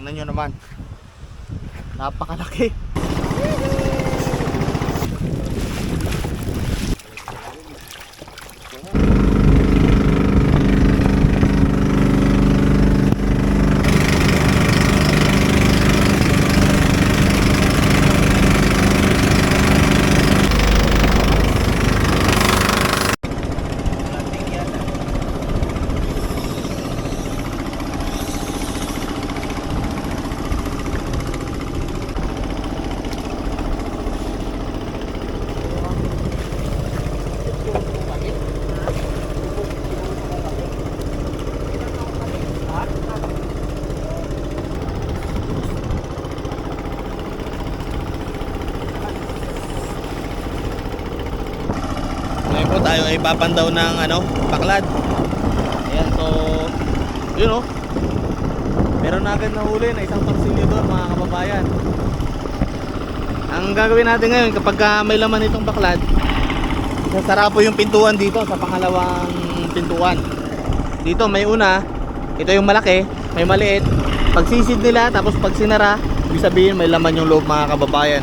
Tingnan nyo naman. Napakalaki. Ay papandaw ng ano, baklad. Ayan, so, yun oh. Meron na agad nahuli na isang torsilyo doon mga kababayan. Ang gagawin natin ngayon kapag ah, may laman itong baklad, sasara po yung pintuan dito sa pangalawang pintuan. Dito may una, ito yung malaki, may maliit. Pag sisid nila tapos pag sinara, ibig sabihin may laman yung loob mga kababayan.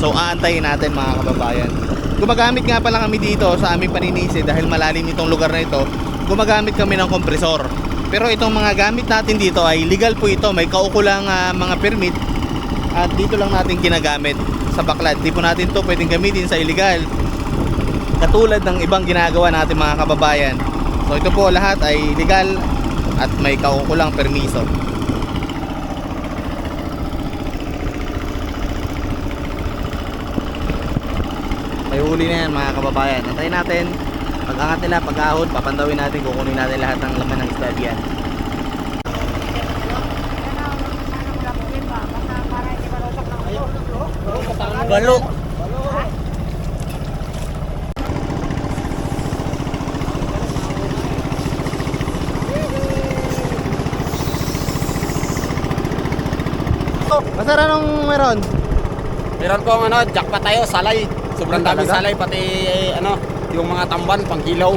So aantayin natin mga kababayan. Gumagamit nga pala kami dito sa aming paninisi dahil malalim itong lugar na ito. Gumagamit kami ng kompresor. Pero itong mga gamit natin dito ay legal po ito. May kaukulang ah, mga permit at dito lang natin ginagamit sa baklad. Di po natin to pwedeng gamitin sa illegal. Katulad ng ibang ginagawa natin mga kababayan. So ito po lahat ay legal at may kaukulang permiso. Huli na yan mga kababayan. Antayin natin. Pag angat nila, pag ahod, papandawin natin, kukunin natin lahat ng laman ng isda diyan. Balo. Masara nung meron? Meron pong ano, jackpot tayo, salay. Sobrang daming talaga? salay, pati eh, ano, yung mga tamban, pangkilaw.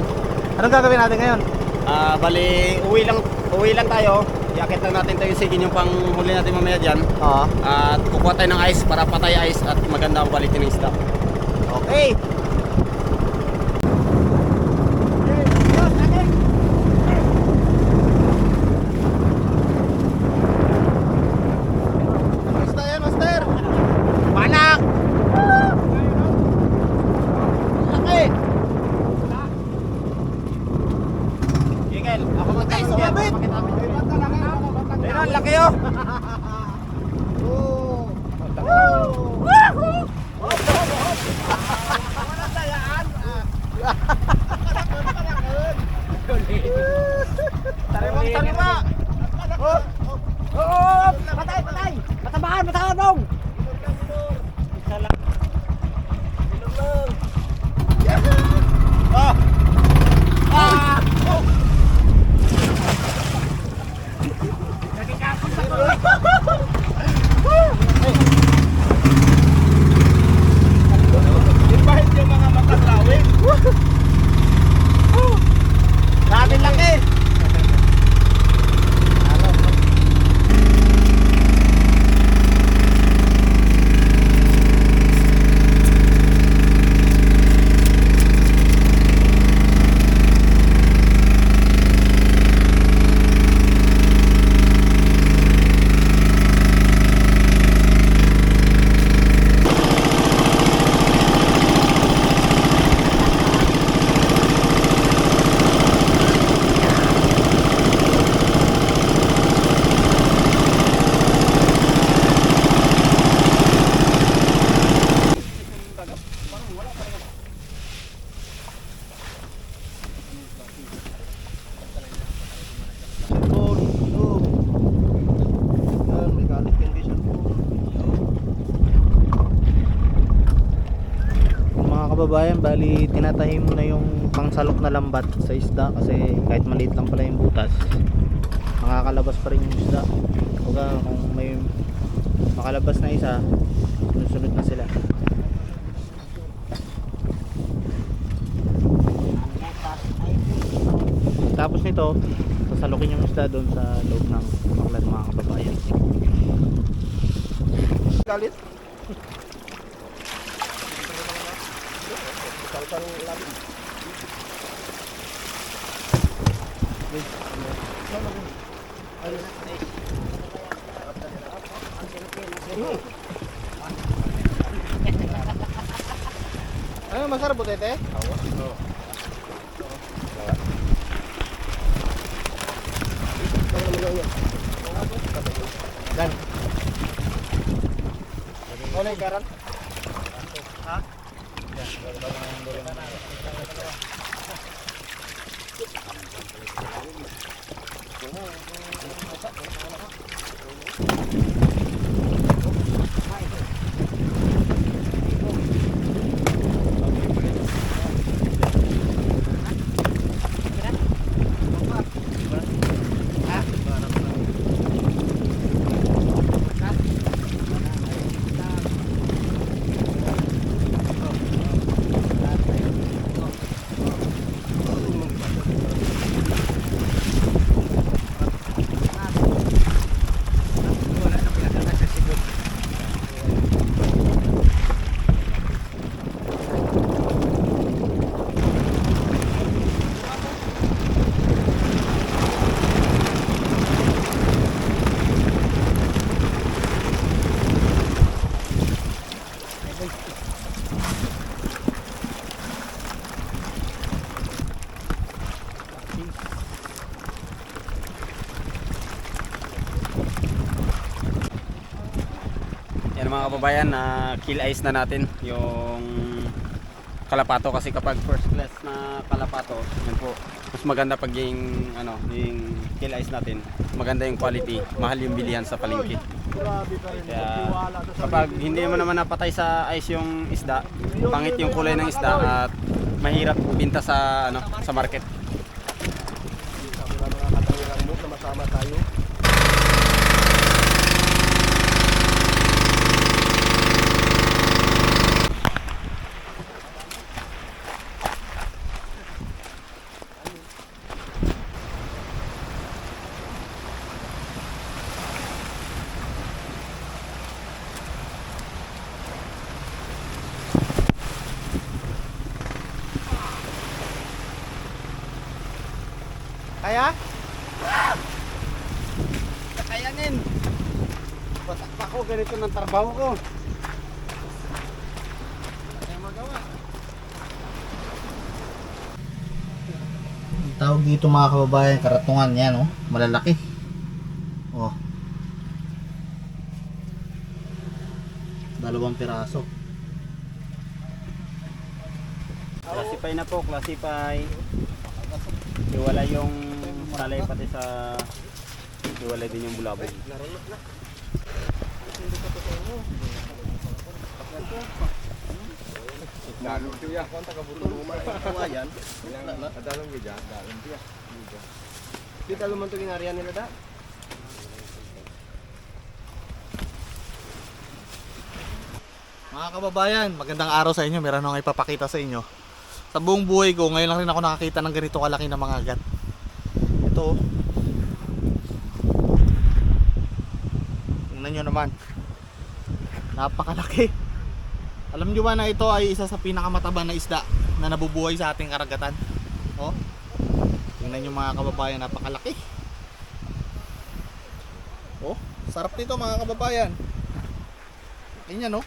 Anong gagawin natin ngayon? Ah, bali, uwi lang, uwi lang tayo. Iakit lang natin tayo sigin yung panghuli natin mamaya dyan. Oo. At kukuha tayo ng ice para patay ice at maganda ang quality ng isda. Okay. Kababayan, bali tinatahi mo na yung pangsalok na lambat sa isda kasi kahit maliit lang pala yung butas makakalabas pa rin yung isda. Kumbaga kung may makalabas na isa sunod na sila. Tapos nito sasalukin yung isda doon sa loob ng baklad mga kababayan baru lari. Ayo masar bu tete. Dan. Oleh karan. Gracias. Yan mga kababayan, na kill ice na natin yung kalapato kasi kapag first class na kalapato, yan po. Mas maganda pag yung ano, yung kill ice natin. Maganda yung quality, mahal yung bilihan sa palengke. Kaya kapag hindi mo naman napatay sa ice yung isda, pangit yung kulay ng isda at mahirap binta sa ano sa market. Kaya? Kakayanin! Batak pa ko, ganito ng trabaho ko. Tawag dito mga kababayan, karatungan yan oh. Malalaki. Oh. Dalawang piraso. Classify na po, classify. Iwala yung salay pati sa iwala din yung bulabog. Kita luman to ginarian nila da. Mga kababayan, magandang araw sa inyo. Meron akong ipapakita sa inyo. Sa buong buhay ko, ngayon lang rin ako nakakita ng ganito kalaki na mga agat. Oh. Tingnan nyo naman. Napakalaki. Alam nyo ba na ito ay isa sa pinakamataba na isda na nabubuhay sa ating karagatan? Oh. Tingnan nyo mga kababayan, napakalaki. Oh, sarap nito mga kababayan. Ganyan no?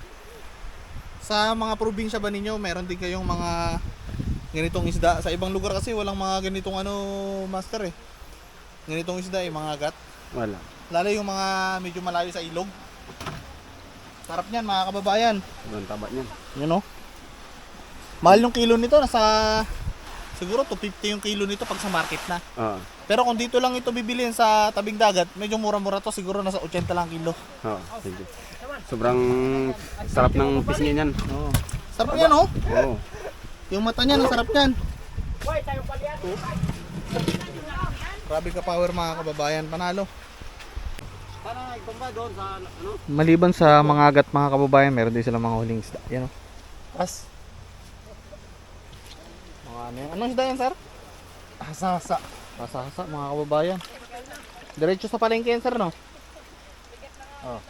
Sa mga probinsya ba ninyo, meron din kayong mga ganitong isda. Sa ibang lugar kasi walang mga ganitong ano, master eh. Ganitong isda eh, mga agat. Wala. Lalo yung mga medyo malayo sa ilog. Sarap niyan mga kababayan. Ang taba niyan. Yun oh. Mahal yung kilo nito, nasa siguro 250 yung kilo nito pag sa market na. Oo. Pero kung dito lang ito bibilihin sa tabing dagat, medyo mura-mura to, siguro nasa 80 lang kilo. Oo. Sige. Sobrang sarap ng pisngi niyan. Oo. Sarap yan oh. Oo. Yung mata niya, ang sarap niyan. Grabe ka power mga kababayan, panalo. Para itumba doon sa ano? Maliban sa mga agat mga kababayan, meron din silang mga huling isda. Yan o. As. Mga ano yan? Anong isda yan, sir? Hasa-hasa. Hasa-hasa mga kababayan. Diretso sa palengke yan, sir, no? Oh.